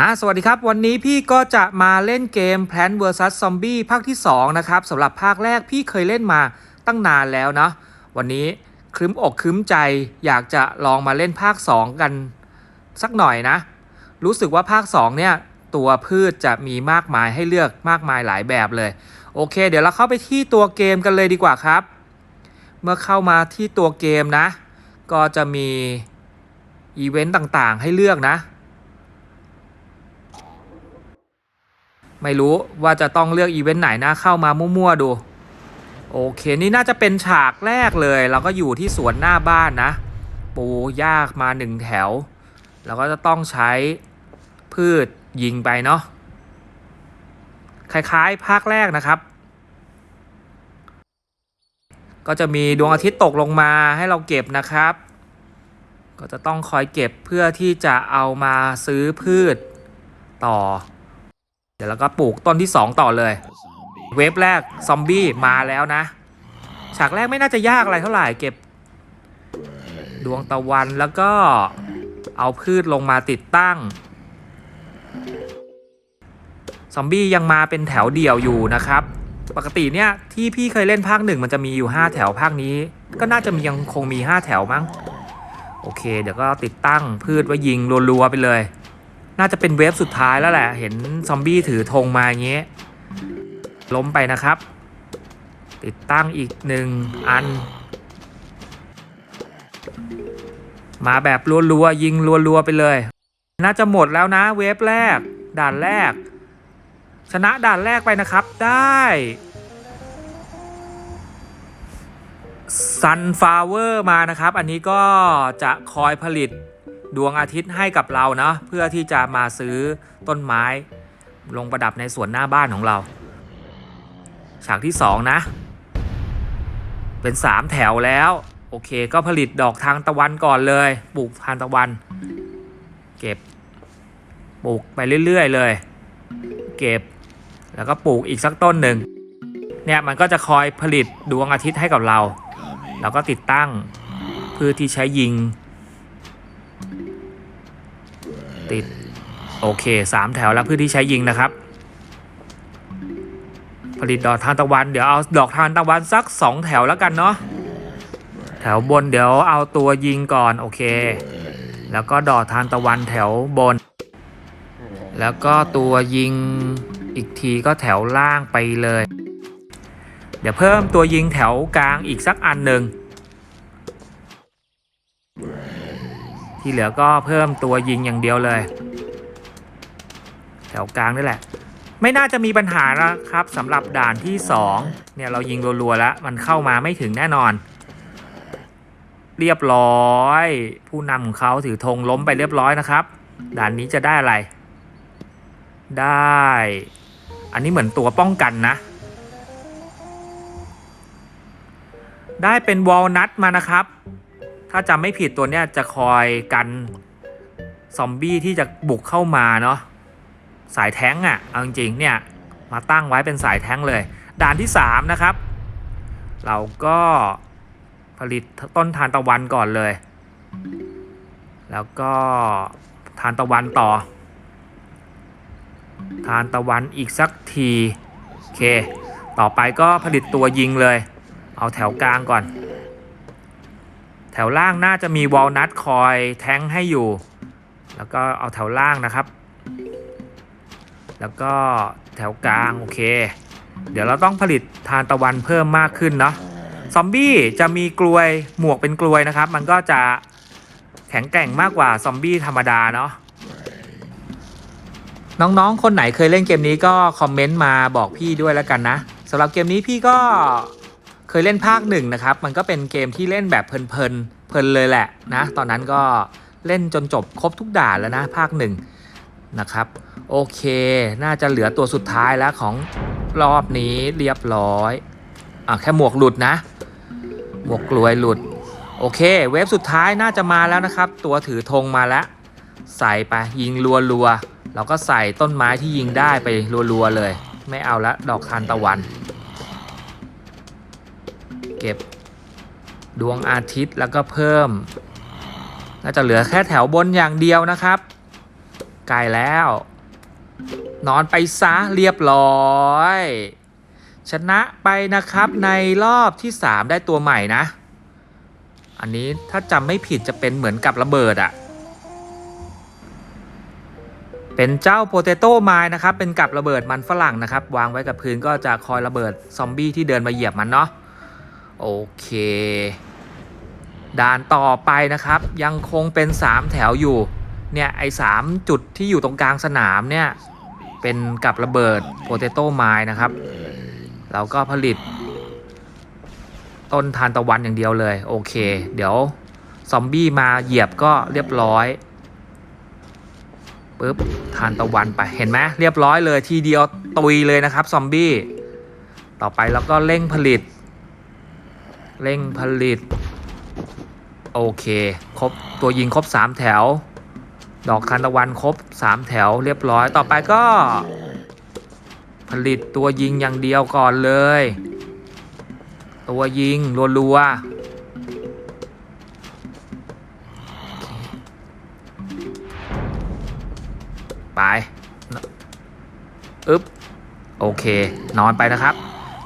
อ่าสวัสดีครับ วันนี้พี่ก็จะมาเล่นเกม Plant vs Zombie ภาคที่ 2 นะครับสำหรับภาคแรกพี่เคยเล่นมาตั้งนานแล้วเนาะวันนี้ครึ้มอกครึ้มใจอยากจะลองมาเล่นภาค 2 กันสักหน่อยนะ รู้สึกว่าภาค 2 เนี่ย ตัวพืชจะมีมากมายให้เลือกมากมายหลายแบบเลย โอเค เดี๋ยวเราเข้าไปที่ตัวเกมกันเลยดีกว่าครับ เมื่อเข้ามาที่ตัวเกมนะ ก็จะมีอีเวนต์ต่างๆ ให้เลือกนะ ไม่รู้ว่าจะต้องเลือกอีเวนต์ไหนนะเข้ามามั่วๆดู โอเคนี่น่าจะเป็นฉากแรกเลย เราก็อยู่ที่สวนหน้าบ้านนะ ปูยากมาหนึ่งแถว เราก็จะต้องใช้พืชยิงไปเนาะคล้ายๆ ภาคแรกนะครับ ก็จะมีดวงอาทิตย์ตกลงมาให้เราเก็บนะครับ ก็จะต้องคอยเก็บเพื่อที่จะเอามาซื้อพืชต่อ เดี๋ยวเราก็ปลูกต้นที่ 2 ต่อเลย เวฟแรกซอมบี้มาแล้วนะ ฉากแรกไม่น่าจะยากอะไรเท่าไหร่เก็บ ดวงตะวันแล้วก็เอาพืชลงมาติดตั้ง ซอมบี้ยังมาเป็นแถวเดี่ยวอยู่นะครับ ปกติเนี่ยที่พี่เคยเล่นภาคหนึ่งมันจะมีอยู่ 5 แถวภาคนี้ ก็น่าจะมียังคงมี 5 แถวมั้ง โอเค เดี๋ยวก็ติดตั้งพืชไว้ยิงรัวๆไปเลย น่าจะเป็นเวฟสุดท้ายแล้วแหละ เห็นซอมบี้ถือธงมาอย่างเงี้ยล้มไปนะครับ ติดตั้งอีกหนึ่งอัน มาแบบรัวๆยิงรัวๆไปเลย น่าจะหมดแล้วนะเวฟแรก ด่านแรก ชนะด่านแรกไปนะครับได้ Sunflower มานะครับ อันนี้ก็จะคอยผลิต ดวงอาทิตย์ให้กับเราเนาะเพื่อที่จะมาซื้อต้นไม้ ลงประดับในสวนหน้าบ้านของเรา ฉากที่ 2 นะ เป็น 3 แถวแล้ว โอเคก็ผลิตดอกทางตะวันก่อนเลยปลูกทานตะวัน เก็บปลูกไปเรื่อย ๆ เลย เก็บแล้วก็ปลูกอีกสักต้นหนึ่งเนี่ยมันก็จะคอยผลิตดวงอาทิตย์ให้กับเราแล้วก็ติดตั้งพื่อที่ใช้ยิง ติด โอเคสามแถวแล้วเพื่อที่ใช้ยิงนะครับ ผลิตดอกทานตะวันเดี๋ยวเอาดอกทานตะวันสักสองแถวแล้วกันเนาะแถวบนเดี๋ยวเอาตัวยิงก่อนโอเค แล้วก็ดอกทานตะวันแถวบน แล้วก็ตัวยิงอีกทีก็แถวล่างไปเลย เดี๋ยวเพิ่มตัวยิงแถวกลางอีกสักอันหนึ่ง ที่เหลือก็เพิ่มตัวยิงอย่างเดียวเลย แถวกลางนี่แหละ ไม่น่าจะมีปัญหานะครับสำหรับด่านที่ 2 เนี่ยเรายิงรัวๆแล้ว มันเข้ามาไม่ถึงแน่นอน เรียบร้อย ผู้นำของเขาถือธงล้มไปเรียบร้อยนะครับ ด่านนี้จะได้อะไร ได้ อันนี้เหมือนตัวป้องกันนะได้เป็นวอลนัทมานะครับ ถ้าจำไม่ผิดตัวเนี้ยจะคอยกันซอมบี้ที่จะบุกเข้ามาเนาะสายแท้งอะ่ะเอาจริงๆเนี่ยมาตั้งไว้เป็นสายแท้งเลย ด่านที่ 3 นะครับ เราก็ผลิตต้นทานตะวันก่อนเลย แล้วก็ทานตะวันต่อ ทานตะวันอีกสักทีโอเค ต่อไปก็ผลิตตัวยิงเลย เอาแถวกลางก่อน แถวล่างน่าจะมีวอลนัทคอยแท้งให้อยู่ แล้วก็เอาแถวล่างนะครับ แล้วก็แถวกลางโอเค เดี๋ยวเราต้องผลิตทานตะวันเพิ่มมากขึ้นเนาะซอมบี้จะมีกลวยหมวกเป็นกลวยนะครับ มันก็จะแข็งแกร่งมากกว่าซอมบี้ธรรมดาเนาะน้องๆ คนไหนเคยเล่นเกมนี้ก็คอมเมนต์มาบอกพี่ด้วยแล้วกันนะสำหรับเกมนี้พี่ก็ เคยเล่นภาคหนึ่งนะครับ มันก็เป็นเกมที่เล่นแบบเพลินๆเพลินเลยแหละนะ ตอนนั้นก็เล่นจนจบครบทุกด่านแล้วนะภาคหนึ่งนะครับ โอเค น่าจะเหลือตัวสุดท้ายแล้วของรอบนี้เรียบร้อยอะแค่หมวกหลุดนะ หมวกกลวยหลุด โอเค เวฟสุดท้ายน่าจะมาแล้วนะครับ ตัวถือธงมาแล้ว ใส่ไปยิงรัวๆเราก็ใส่ต้นไม้ที่ยิงได้ไปรัวๆเลย ไม่เอาละดอกทานตะวัน เก็บดวงอาทิตย์แล้วก็เพิ่ม น่าจะเหลือแค่แถวบนอย่างเดียวนะครับใกล้แล้ว นอนไปซะเรียบร้อย ชนะไปนะครับในรอบที่ 3 ได้ตัวใหม่นะ อันนี้ถ้าจำไม่ผิดจะเป็นเหมือนกับระเบิดอะเป็นเจ้าโปเตโต้ไม้นะครับ เป็นกับระเบิดมันฝรั่งนะครับ วางไว้กับพื้นก็จะคอยระเบิดซอมบี้ที่เดินมาเหยียบมันเนาะ โอเค ด่านต่อไปนะครับ ยังคงเป็น 3 แถวอยู่ เนี่ยไอ้สามจุดที่อยู่ตรงกลางสนามเนี่ย เป็นกับระเบิดโปเตโต้ไม้นะครับ เราก็ผลิต ต้นทานตะวันอย่างเดียวเลย โอเค เดี๋ยว ซอมบี้มาเหยียบก็เรียบร้อยปุ๊บทานตะวันไปเห็นไหมเรียบร้อยเลยทีเดียวตุยเลยนะครับ ซอมบี้ ต่อไปเราก็เร่งผลิต เร่งผลิต โอเค ครบ ตัวยิงครบ 3 แถว ดอกทานตะวันครบ 3 แถวเรียบร้อยต่อไปก็ ผลิตตัวยิงอย่างเดียวก่อนเลย ตัวยิงรัวๆไปอึ๊บ โอเค นอนไปนะครับ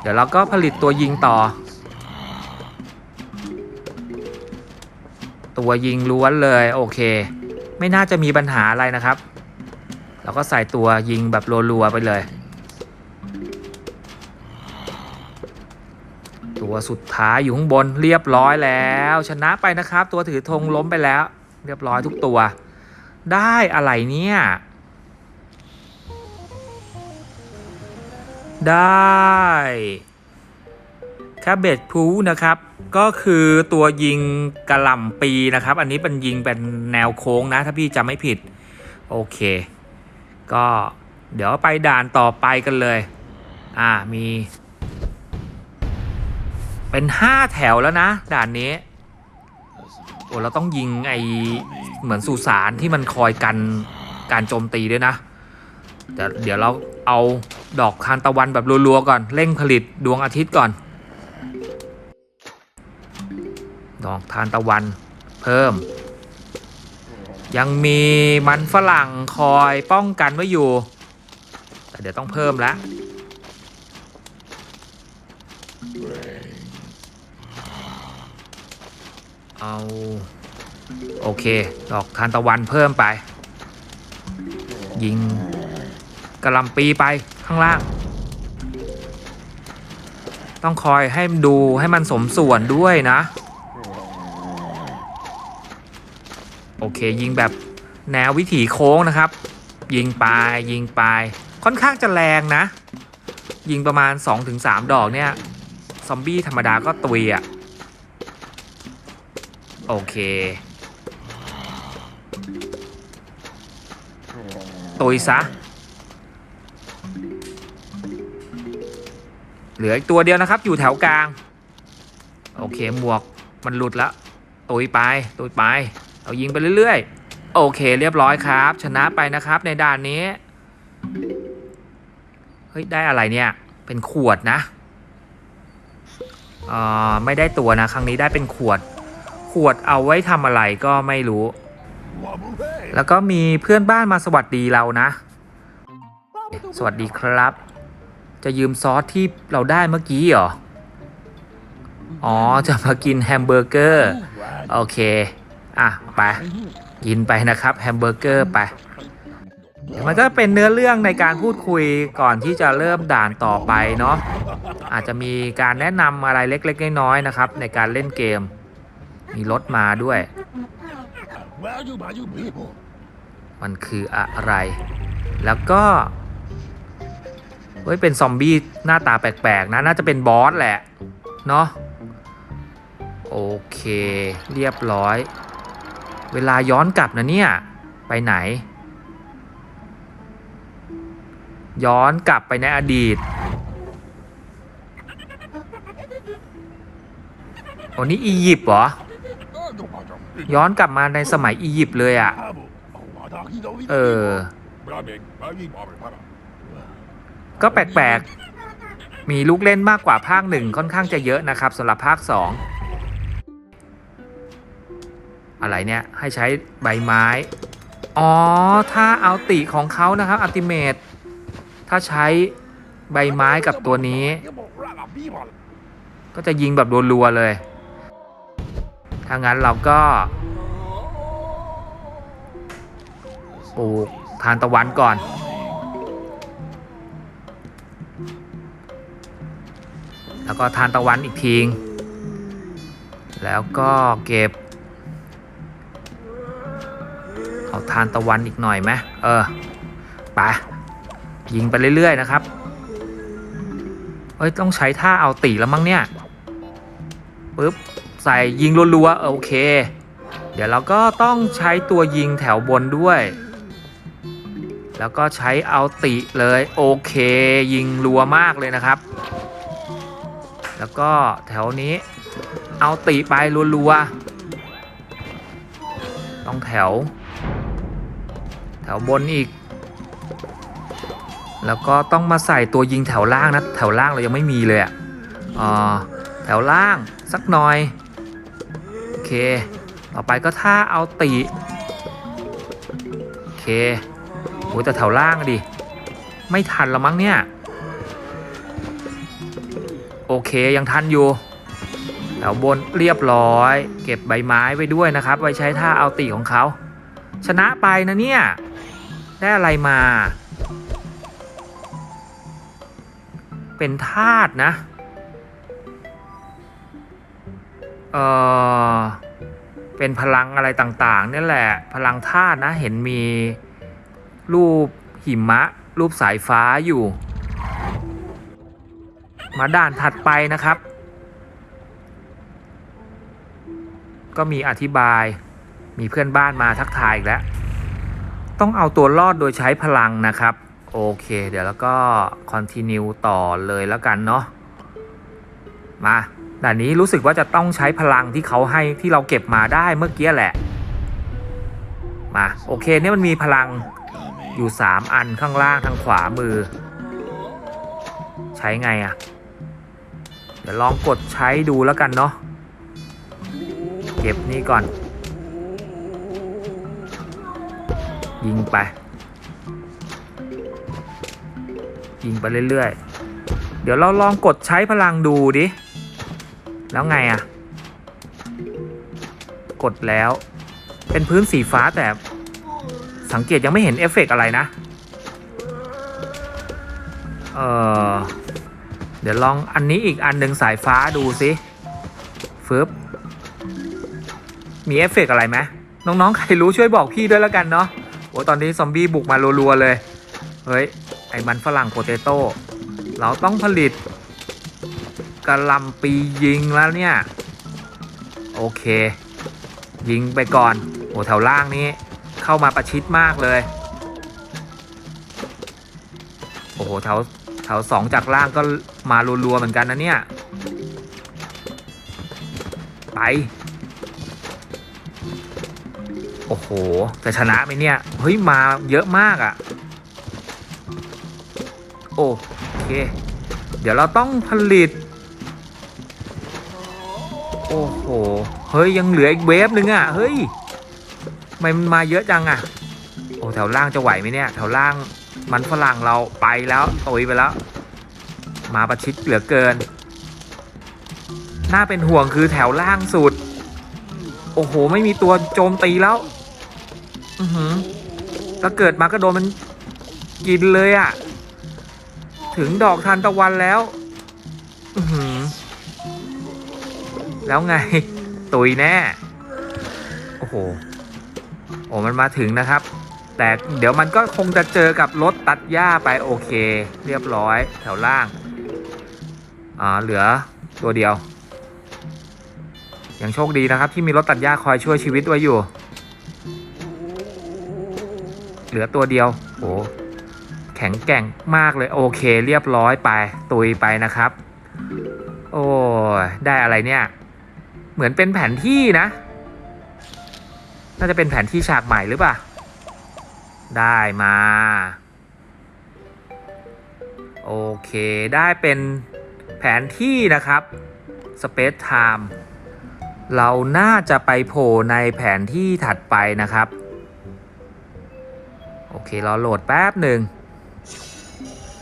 เดี๋ยวเราก็ผลิตตัวยิงต่อ ตัวยิงล้วนเลยโอเค ไม่น่าจะมีปัญหาอะไรนะครับ เราก็ใส่ตัวยิงแบบรัวๆไปเลย ตัวสุดท้ายอยู่ข้างบนเรียบร้อยแล้ว ชนะไปนะครับ ตัวถือธงล้มไปแล้ว เรียบร้อยทุกตัว ได้อะไรเนี่ยได้ แคบเบตพูนะครับ ก็คือตัวยิงกระหล่ำปีนะครับ อันนี้เป็นยิงเป็นแนวโค้งนะ ถ้าพี่จำไม่ผิด โอเค ก็เดี๋ยวไปด่านต่อไปกันเลย อ่ามี เป็นห้าแถวแล้วนะ ด่านนี้โอ้เราต้องยิงไอเหมือนสุสานที่มันคอยกันการโจมตีด้วยนะเดี๋ยวเดี๋ยวเราเอาดอกทานตะวันแบบรัวๆก่อน เร่งผลิตดวงอาทิตย์ก่อน ดอกทานตะวันเพิ่ม ยังมีมันฝรั่งคอยป้องกันไว้อยู่ แต่เดี๋ยวต้องเพิ่มแล้วเอาโอเค ดอกทานตะวันเพิ่มไป ยิงกระลำปีไปข้างล่าง ต้องคอยให้ดูให้มันสมส่วนด้วยนะ โอเค ยิงแบบแนววิถีโค้งนะครับ ยิงไปยิงไปค่อนข้างจะแรงนะ ยิงประมาณ 2-3 ดอกเนี่ย ซอมบี้ธรรมดาก็ตุยอะ่ะ โอเค ตุยซะ เหลืออีกตัวเดียวนะครับ อยู่แถวกลาง โอเค หมวกมันหลุดแล้ว ตุยไป ตุยไป เอายิงไปเรื่อยๆ โอเคเรียบร้อยครับ ชนะไปนะครับในด่านนี้ เฮ้ย ได้อะไรเนี่ย เป็นขวดนะเอ่อไม่ได้ตัวนะ ครั้งนี้ได้เป็นขวด ขวดเอาไว้ทำอะไรก็ไม่รู้ แล้วก็มีเพื่อนบ้านมาสวัสดีเรานะ สวัสดีครับ จะยืมซอสที่เราได้เมื่อกี้เหรอ อ๋อ จะมากินแฮมเบอร์เกอร์ โอเค อะไปกินไปนะครับแฮมเบอร์เกอร์ไปมันก็เป็นเนื้อเรื่องในการพูดคุยก่อนที่จะเริ่มด่านต่อไปเนาะอาจจะมีการแนะนำอะไรเล็กๆน้อยๆนะครับ ในการเล่นเกม มีรถมาด้วย มันคืออะไร แล้วก็เฮ้ยเป็นซอมบี้หน้าตาแปลกๆนะน่าจะเป็นบอสแหละ เนาะโอเค เรียบร้อย เวลาย้อนกลับนะเนี่ย ไปไหน ย้อนกลับไปในอดีตโอ้นี่อียิปต์เหรอ ย้อนกลับมาในสมัยอียิปต์เลยอะ่ะ เออ ก็แปลกๆ มีลูกเล่นมากกว่าภาคหนึ่งค่อนข้างจะเยอะนะครับสำหรับภาคสอง อะไรเนี่ยให้ใช้ใบไม้ อ๋อ ถ้าเอาติของเขานะครับอัติเมตถ้าใช้ใบไม้กับตัวนี้ ก็จะยิงแบบรัวๆเลย ถ้างั้นเราก็ปลูกทานตะวันก่อน แล้วก็ทานตะวันอีกทีงแล้วก็เก็บ เอาทานตะวันอีกหน่อยไหมเออไปยิงไปเรื่อยๆนะครับเฮ้ยต้องใช้ท่าเอาตีแล้วมั้งเนี่ยปึ๊บใส่ยิงรัวๆโอเค เดี๋ยวเราก็ต้องใช้ตัวยิงแถวบนด้วย แล้วก็ใช้เอาติเลยโอเค ยิงรัวมากเลยนะครับ แล้วก็แถวนี้เอาติไปรัวๆ ต้องแถว แถวบนอีก แล้วก็ต้องมาใส่ตัวยิงแถวล่างนะ แถวล่างเรายังไม่มีเลยอะอ่าแถวล่างสักหน่อย โอเค ต่อไปก็ท่าเอาตีโอเคโอ้แต่แถวล่างดิ ไม่ทันละมั้งเนี่ย โอเคยังทันอยู่ แถวบนเรียบร้อย เก็บใบไม้ไว้ด้วยนะครับ ไว้ใช้ท่าเอาตีของเขา ชนะไปนะเนี่ย ได้อะไรมา เป็นธาตุนะ เออเป็นพลังอะไรต่างๆนี่แหละ พลังธาตุนะ เห็นมีรูปหิมะ รูปสายฟ้าอยู่ มาด่านถัดไปนะครับ ก็มีอธิบาย มีเพื่อนบ้านมาทักทายอีกแล้ว ต้องเอาตัวรอดโดยใช้พลังนะครับ โอเค เดี๋ยวแล้วก็ continue ต่อเลยแล้วกันเนาะมาด่านนี้รู้สึกว่าจะต้องใช้พลังที่เขาให้ที่เราเก็บมาได้เมื่อกี้แหละ มาโอเคเนี่ยมันมีพลังอยู่ 3 อันข้างล่างทางขวามือ ใช้ไงอะ่ะ เดี๋ยวลองกดใช้ดูแล้วกันเนาะ เก็บนี่ก่อน ยิงไป ยิงไปเรื่อยๆ เดี๋ยวเราลองกดใช้พลังดูดิ แล้วไงอะ่ะ กดแล้ว เป็นพื้นสีฟ้าแต่สังเกตยังไม่เห็นเอฟเฟกต์อะไรนะ เออเดี๋ยวลองอันนี้อีกอันหนึ่งสายฟ้าดูสิ มีเอฟเฟกต์อะไรไหมน้องๆ ใครรู้ช่วยบอกพี่ด้วยแล้วกันเนาะโอ้ตอนนี้ซอมบี้บุกมารัวๆเลย เฮ้ย ไอ้มันฝรั่งโปเตโต้ เราต้องผลิตกระลำปียิงแล้วเนี่ย โอเค ยิงไปก่อน โอ้แถวล่างนี้เข้ามาประชิดมากเลย โอ้โหแถวแถวสองจากล่างก็มารัวๆเหมือนกันนะเนี่ย ไป โอ้โห จะชนะไหมเนี่ย เฮ้ย มาเยอะมากอะ่ะ โอเค เดี๋ยวเราต้องผลิต โอ้โห เฮ้ย ยังเหลืออีกเวฟหนึ่งอะ่ะ เฮ้ยทำไมมันมาเยอะจังอะ่ะ โอ้แถวล่างจะไหวไหมเนี่ย แถวล่างมันฝรั่งเราไปแล้วตุยไปแล้ว มาประชิดเหลือเกิน น่าเป็นห่วงคือแถวล่างสุด โอ้โห ไม่มีตัวโจมตีแล้ว อือหือถ้าเกิดมาก็โดนมันกินเลยอะ่ะ ถึงดอกทานตะวันแล้ว อือหือ แล้วไง ตุยแน่ โอ้โห โอ้มันมาถึงนะครับ แต่เดี๋ยวมันก็คงจะเจอกับรถตัดหญ้าไปโอเค เรียบร้อยแถวล่าง อ่า เหลือตัวเดียว ยังโชคดีนะครับ ที่มีรถตัดหญ้าคอยช่วยชีวิตไว้อยู่ เหลือตัวเดียวโอ้แข็งแกร่งมากเลยโอเคเรียบร้อยไป ตุยไปนะครับ โอ้ได้อะไรเนี่ย เหมือนเป็นแผนที่นะ น่าจะเป็นแผนที่ฉากใหม่หรือเปล่า ได้มา โอเคได้เป็นแผนที่นะครับ Space Time เราน่าจะไปโผล่ในแผนที่ถัดไปนะครับ โอเครอโหลดแป๊บหนึ่ง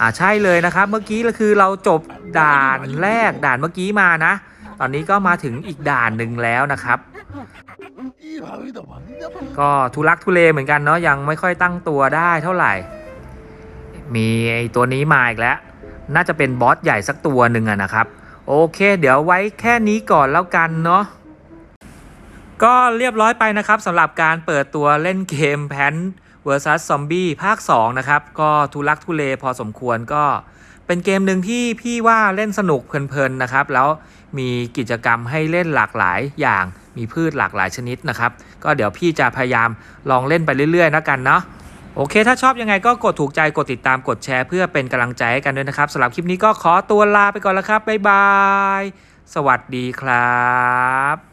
อ่าใช่เลยนะครับ เมื่อกี้ก็คือเราจบด่านแรกด่านเมื่อกี้มานะ ตอนนี้ก็มาถึงอีกด่านหนึ่งแล้วนะครับ ก็ทุลักทุเลเหมือนกันเนาะยังไม่ค่อยตั้งตัวได้เท่าไหร่ มีไอตัวนี้มาอีกแล้ว น่าจะเป็นบอสใหญ่สักตัวหนึ่งอะนะครับ โอเค เดี๋ยวไว้แค่นี้ก่อนแล้วกันเนาะก็เรียบร้อยไปนะครับสำหรับการเปิดตัวเล่นเกมแพน vs Zombie ภาค 2 นะครับ ก็ทุลักทุเลพอสมควรก็เป็นเกมหนึ่งที่พี่ว่าเล่นสนุกเพลินๆนะครับ แล้วมีกิจกรรมให้เล่นหลากหลายอย่างมีพืชหลากหลายชนิดนะครับ ก็เดี๋ยวพี่จะพยายามลองเล่นไปเรื่อยๆแล้วกันเนาะโอเค ถ้าชอบยังไงก็กดถูกใจกดติดตามกดแชร์เพื่อเป็นกำลังใจให้กันด้วยนะครับสำหรับคลิปนี้ก็ขอตัวลาไปก่อนแล้วครับบ๊ายบาย สวัสดีครับ